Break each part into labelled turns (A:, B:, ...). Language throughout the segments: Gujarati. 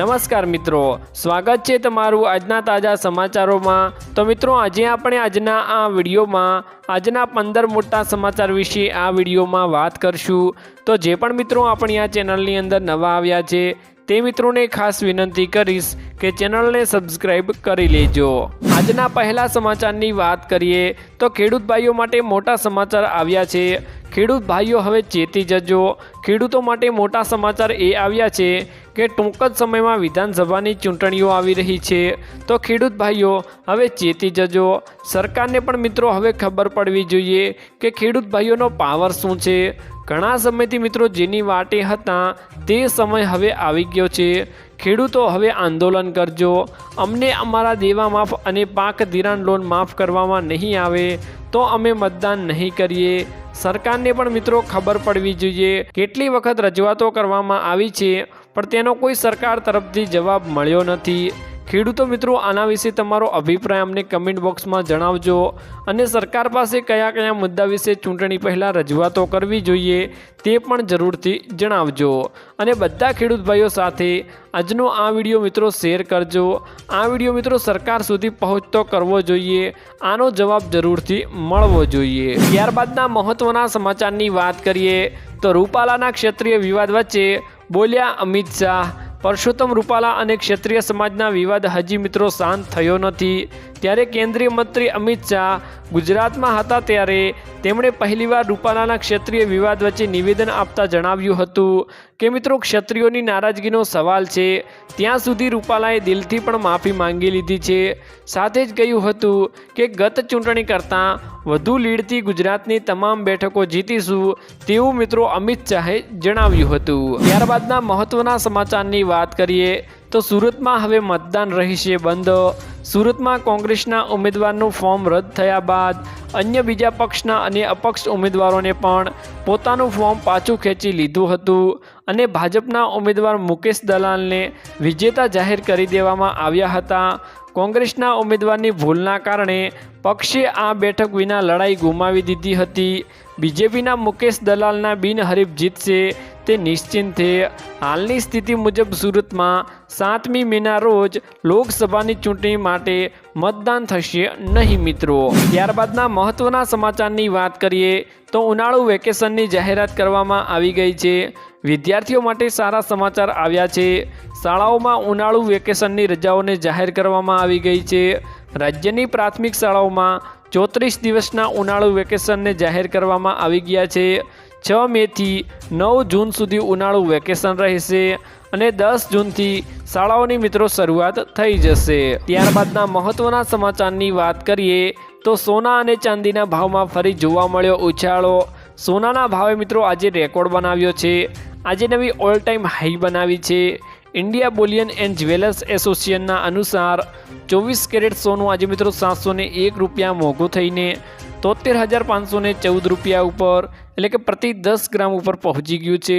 A: નમસ્કાર મિત્રો, સ્વાગત છે તમારું આજના તાજા સમાચારોમાં. તો મિત્રો, આજે આપણે આજના આ વિડીયોમાં, આજના પંદર મોટા સમાચાર વિશે આ વિડીયોમાં વાત કરશું. તો જે પણ મિત્રો આપણી આ ચેનલની અંદર નવા આવ્યા છે, તે મિત્રોને ખાસ વિનંતી કરીશ કે ચેનલને સબસ્ક્રાઈબ કરી લેજો. આજના પહેલા સમાચારની વાત કરીએ, તો ખેડૂત ભાઈઓ માટે મોટા સમાચાર આવ્યા છે. ખેડૂત ભાઈઓ હવે ચેતી જજો. ખેડૂતો માટે મોટા સમાચાર એ આવ્યા છે કે ટૂંક જ સમયમાં વિધાનસભાની ચૂંટણીઓ આવી રહી છે. તો ખેડૂત ભાઈઓ, હવે ચેતી જજો. સરકારને પણ મિત્રો હવે ખબર પડવી જોઈએ કે ખેડૂત ભાઈઓનો પાવર શું છે. ઘણા સમયથી મિત્રો જેની વાટે હતા તે સમય હવે આવી ગયો છે. ખેડૂતો હવે આંદોલન કરજો. અમને અમારા દેવા માફ અને પાક ધિરાણ લોન માફ કરવામાં નહીં આવે તો અમે મતદાન નહીં કરીએ. સરકારને પણ મિત્રો ખબર પડવી જોઈએ. કેટલી વખત રજૂઆતો કરવામાં આવી છે. પણ તેનો કોઈ સરકાર તરફથી જવાબ મળ્યો નથી. ખેડૂતો મિત્રો, આના વિશે તમારો અભિપ્રાય અમને કમેન્ટ બોક્સમાં જણાવજો. અને સરકાર પાસે કયા કયા મુદ્દા વિશે ચૂંટણી પહેલાં રજૂઆતો કરવી જોઈએ તે પણ જરૂરથી જણાવજો. અને બધા ખેડૂત ભાઈઓ સાથે આજનો આ વીડિયો મિત્રો શેર કરજો. આ વીડિયો મિત્રો સરકાર સુધી પહોંચતો કરવો જોઈએ. આનો જવાબ જરૂરથી મળવો જોઈએ. ત્યારબાદના મહત્ત્વના સમાચારની વાત કરીએ તો રૂપાલાના ક્ષેત્રીય વિવાદ વચ્ચે બોલ્યા અમિત શાહ, પરસોત્તમ રૂપાલા અને ક્ષત્રિય સમાજના વિવાદ હજી મિત્રો શાંત થયો નથી. ત્યારે કેન્દ્રીય મંત્રી અમિત શાહ ગુજરાતમાં હતા ત્યારે તેમણે પહેલીવાર રૂપાલાના ક્ષત્રિય વિવાદ વચ્ચે નિવેદન આપતા જણાવ્યું હતું કે, મિત્રો, ક્ષત્રિયોની નારાજગીનો સવાલ છે. ત્યાં સુધી રૂપાલાએ દિલથી પણ માફી માંગી લીધી છે. સાથે જ કહ્યું હતું કે, ગત ચૂંટણી કરતાં વધુ લીડથી ગુજરાતની તમામ બેઠકો જીતીશું તેવું મિત્રો અમિત શાહે જણાવ્યું હતું. ત્યારબાદના મહત્વના સમાચારની વાત કરીએ તો સુરતમાં હવે મતદાન રહેશે બંધ. સુરતમાં કોંગ્રેસના ઉમેદવારનું ફોર્મ રદ થયા બાદ અન્ય બીજા પક્ષના અને અપક્ષ ઉમેદવારોને પણ પોતાનું ફોર્મ પાછું ખેંચી લીધું હતું અને ભાજપના ઉમેદવાર મુકેશ દલાલને વિજેતા જાહેર કરી દેવામાં આવ્યા હતા. કોંગ્રેસના ઉમેદવારની ભૂલના કારણે પક્ષે આ બેઠક વિના લડાઈ ગુમાવી દીધી હતી. બીજેપીના મુકેશ દલાલના બિનહરીફ જીતશે તે નિશ્ચિંત છે. હાલની સ્થિતિ મુજબ સુરતમાં સાતમી મેના રોજ લોકસભાની ચૂંટણી માટે મતદાન થશે નહીં મિત્રો. ત્યારબાદના મહત્ત્વના સમાચારની વાત કરીએ તો ઉનાળુ વેકેશનની જાહેરાત કરવામાં આવી ગઈ છે. વિદ્યાર્થીઓ માટે સારા સમાચાર આવ્યા છે. શાળાઓમાં ઉનાળુ વેકેશનની રજાઓને જાહેર કરવામાં આવી ગઈ છે. રાજ્યની પ્રાથમિક શાળાઓમાં ચોત્રીસ દિવસના ઉનાળુ વેકેશનને જાહેર કરવામાં આવી ગયા છે. છ મેથી નવ જૂન સુધી ઉનાળુ વેકેશન રહેશે અને દસ જૂનથી શાળાઓની મિત્રો શરૂઆત થઈ જશે. ત્યારબાદના મહત્ત્વના સમાચારની વાત કરીએ તો સોના અને ચાંદીના ભાવમાં ફરી જોવા મળ્યો ઉછાળો. સોનાના ભાવે મિત્રો આજે રેકોર્ડ બનાવ્યો છે. આજે નવી ઓલ ટાઈમ હાઈ બનાવી છે. ઇન્ડિયા બોલિયન એન્ડ જ્વેલર્સ એસોસિએશનના અનુસાર ચોવીસ કેરેટ સોનું આજે મિત્રો સાતસો એક રૂપિયા મોંઘું થઈને તોતેર હજાર પાંચસો ચૌદ રૂપિયા ઉપર એટલે કે પ્રતિ દસ ગ્રામ ઉપર પહોંચી ગયું છે.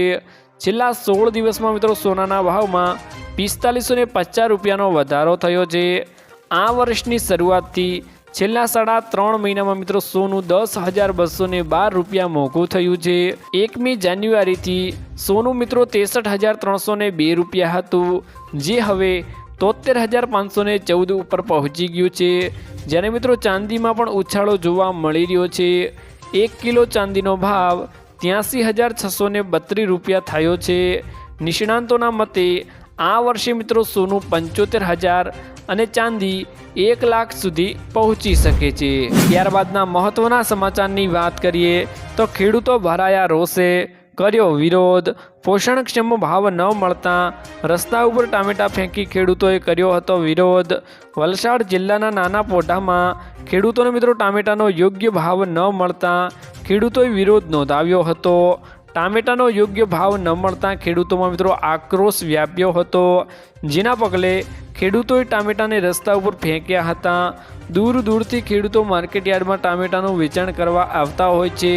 A: છેલ્લા સોળ દિવસમાં મિત્રો સોનાના ભાવમાં પિસ્તાલીસો ને પચાસ રૂપિયાનો વધારો થયો છે. આ વર્ષની શરૂઆતથી છેલ્લા સાડા ત્રણ મહિનામાં મિત્રો સોનું દસ હજાર બસો ને બાર રૂપિયા મોંઘું થયું છે. એકમી જાન્યુઆરીથી સોનું મિત્રો ત્રેસઠ હજાર ત્રણસો ને બે રૂપિયા હતું, જે હવે તોતેર હજાર પાંચસો ને ચૌદ ઉપર પહોંચી ગયું છે. જ્યારે મિત્રો ચાંદીમાં પણ ઉછાળો જોવા મળી રહ્યો છે. એક કિલો ચાંદીનો ભાવ ત્યાંસી હજાર છસો ને બત્રીસ રૂપિયા થયો છે. નિષ્ણાંતોના મતે, આ વર્ષે મિત્રો સોનું પંચોતેર હજાર અને ચાંદી એક લાખ સુધી પહોંચી શકે છે. ત્યારબાદના મહત્ત્વના સમાચારની વાત કરીએ તો ખેડૂતો ભરાયા રોષે કર્યો વિરોધ. પોષણક્ષમ ભાવ ન મળતા રસ્તા ઉપર ટામેટા ફેંકી ખેડૂતોએ કર્યો હતો વિરોધ. વલસાડ જિલ્લાના નાના પોઢામાં ખેડૂતોને મિત્રો ટામેટાનો યોગ્ય ભાવ ન મળતા ખેડૂતોએ વિરોધ નોંધાવ્યો હતો. ટામેટાનો યોગ્ય ભાવ ન મળતા ખેડૂતોમાં મિત્રો આક્રોશ વ્યાપ્યો હતો. જેના પગલે ખેડૂતોએ ટામેટાને રસ્તા ઉપર ફેંક્યા હતા. દૂર દૂરથી ખેડૂતો માર્કેટયાર્ડમાં ટામેટાનું વેચાણ કરવા આવતા હોય છે.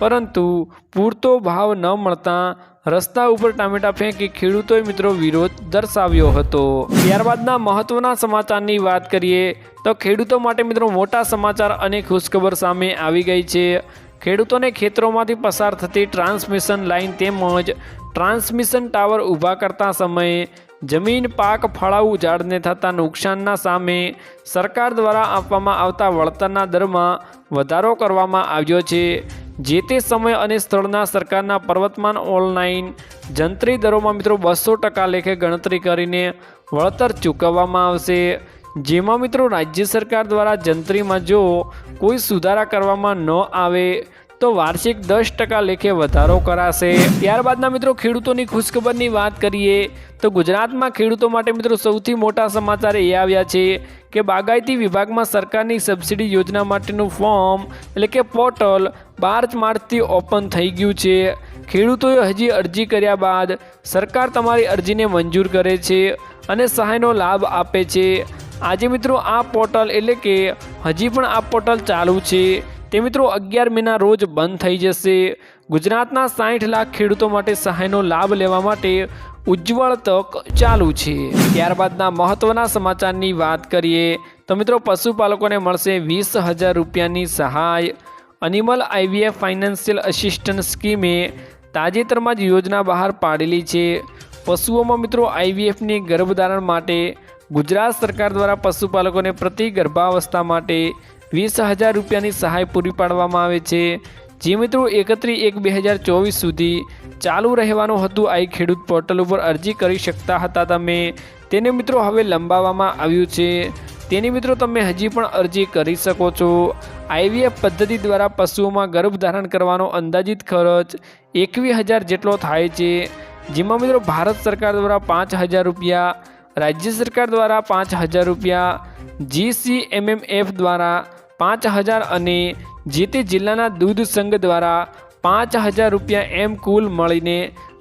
A: પરંતુ પૂરતો ભાવ ન મળતા રસ્તા ઉપર ટામેટા ફેંકી ખેડૂતોએ મિત્રો વિરોધ દર્શાવ્યો હતો. ત્યારબાદના મહત્વના સમાચારની વાત કરીએ તો ખેડૂતો માટે મિત્રો મોટા સમાચાર અને ખુશખબર સામે આવી ગઈ છે. ખેડૂતોને ખેતરોમાંથી પસાર થતી ટ્રાન્સમિશન લાઇન તેમજ ટ્રાન્સમિશન ટાવર ઊભા કરતા સમયે જમીન, પાક, ફળાવું, ઝાડને થતા નુકસાનના સામે સરકાર દ્વારા આપવામાં આવતા વળતરના દરમાં વધારો કરવામાં આવ્યો છે. જે તે સમય અને સ્થળના સરકારના પર્વતમાન ઓનલાઈન જંત્રી દરોમાં મિત્રો બસો ટકા લેખે ગણતરી કરીને વળતર ચૂકવવામાં આવશે. જેમાં મિત્રો રાજ્ય સરકાર દ્વારા જંત્રીમાં જો કોઈ સુધારા કરવામાં ન આવે તો વાર્ષિક દસ ટકા લેખે વધારો કરાશે. ત્યારબાદના મિત્રો, ખેડૂતોની ખુશખબરની વાત કરીએ, તો ગુજરાતમાં ખેડૂતો માટે મિત્રો સૌથી મોટા સમાચાર એ આવ્યા છે કે બાગાયતી વિભાગમાં સરકારની સબસિડી યોજના માટેનું ફોર્મ, એટલે કે પોર્ટલ, બાર માર્ચથી ઓપન થઈ ગયું છે. ખેડૂતોએ હજી અરજી કર્યા બાદ સરકાર તમારી અરજીને મંજૂર કરે છે અને સહાયનો લાભ આપે છે. આજે મિત્રો, આ પોર્ટલ એટલે કે હજી પણ આ પોર્ટલ ચાલુ છે. તે મિત્રો અગિયાર મેના રોજ બંધ થઈ જશે. ગુજરાતના સાઠ લાખ ખેડૂતો માટે સહાયનો લાભ લેવા માટે ઉજ્જવળ તક ચાલુ છે. ત્યારબાદના મહત્ત્વના સમાચારની વાત કરીએ તો મિત્રો પશુપાલકોને મળશે વીસ હજાર રૂપિયાની સહાય. અનિમલ આઈવીએફ ફાઇનાન્શિયલ અસિસ્ટન્સ સ્કીમે તાજેતરમાં જ યોજના બહાર પાડેલી છે. પશુઓમાં મિત્રો આઈવીએફની ગર્ભધારણ માટે ગુજરાત સરકાર દ્વારા પશુપાલકોને પ્રતિ ગર્ભાવસ્થા માટે વીસ હજાર રૂપિયાની સહાય પૂરી પાડવામાં આવે છે. જે મિત્રો એકત્રીસ એક બે હજાર ચોવીસ સુધી ચાલુ રહેવાનું હતું આ ખેડૂત પોર્ટલ ઉપર અરજી કરી શકતા હતા તમે. તેને મિત્રો હવે લંબાવવામાં આવ્યું છે. તેની મિત્રો, તમે હજી પણ અરજી કરી શકો છો. આઈવીએફ પદ્ધતિ દ્વારા પશુઓમાં ગર્ભધારણ કરવાનો અંદાજિત ખર્ચ એકવીસ હજાર જેટલો થાય છે. જેમાં મિત્રો, ભારત સરકાર દ્વારા પાંચ હજાર રૂપિયા, રાજ્ય સરકાર દ્વારા પાંચ હજાર રૂપિયા જીસીએમએમએફ દ્વારા પાંચ હજાર અને જે તે જિલ્લાના દૂધ સંઘ દ્વારા પાંચ હજાર રૂપિયા એમ કુલ મળીને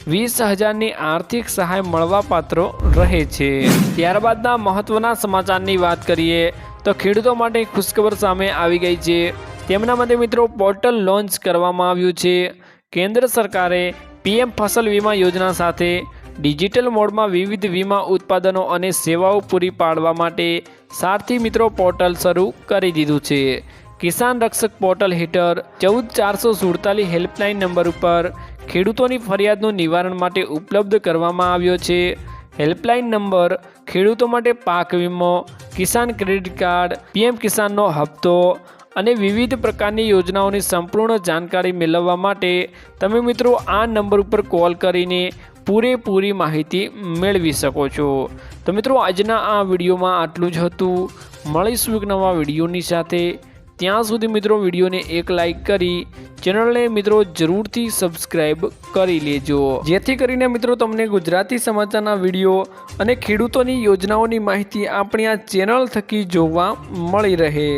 A: વીસ હજારની આર્થિક સહાય મળવાપાત્ર રહે છે. ત્યારબાદના મહત્ત્વના સમાચારની વાત કરીએ તો ખેડૂતો માટે ખુશખબર સામે આવી ગઈ છે. તેમના માટે મિત્રો પોર્ટલ લોન્ચ કરવામાં આવ્યું છે. કેન્દ્ર સરકારે પીએમ ફસલ વીમા યોજના સાથે ડિજિટલ મોડમાં વિવિધ વીમા ઉત્પાદનો અને સેવાઓ પૂરી પાડવા માટે સારથી મિત્રો પોર્ટલ શરૂ કરી દીધું છે. કિસાન રક્ષક પોર્ટલ હેઠળ ચૌદ ચારસો સુડતાલીસ હેલ્પલાઇન નંબર ઉપર ખેડૂતોની ફરિયાદનું નિવારણ માટે ઉપલબ્ધ કરવામાં આવ્યો છે. હેલ્પલાઇન નંબર ખેડૂતો માટે પાક વીમો, કિસાન ક્રેડિટ કાર્ડ, પીએમ કિસાનનો હપ્તો અને વિવિધ પ્રકારની યોજનાઓની સંપૂર્ણ જાણકારી મેળવવા માટે તમે મિત્રો આ નંબર ઉપર કોલ કરીને પૂરેપૂરી માહિતી મેળવી શકો છો. તો મિત્રો આજના આ વિડીયોમાં આટલું જ હતું. મળીશું એક નવા વિડીયોની સાથે. ત્યાં સુધી મિત્રો વિડીયોને એક લાઈક કરી, ચેનલને મિત્રો જરૂરથી સબસ્ક્રાઇબ કરી લેજો. જેથી કરીને મિત્રો તમને ગુજરાતી સમાચારના વીડિયો અને ખેડૂતોની યોજનાઓની માહિતી આપણી આ ચેનલ થકી જોવા મળી રહે.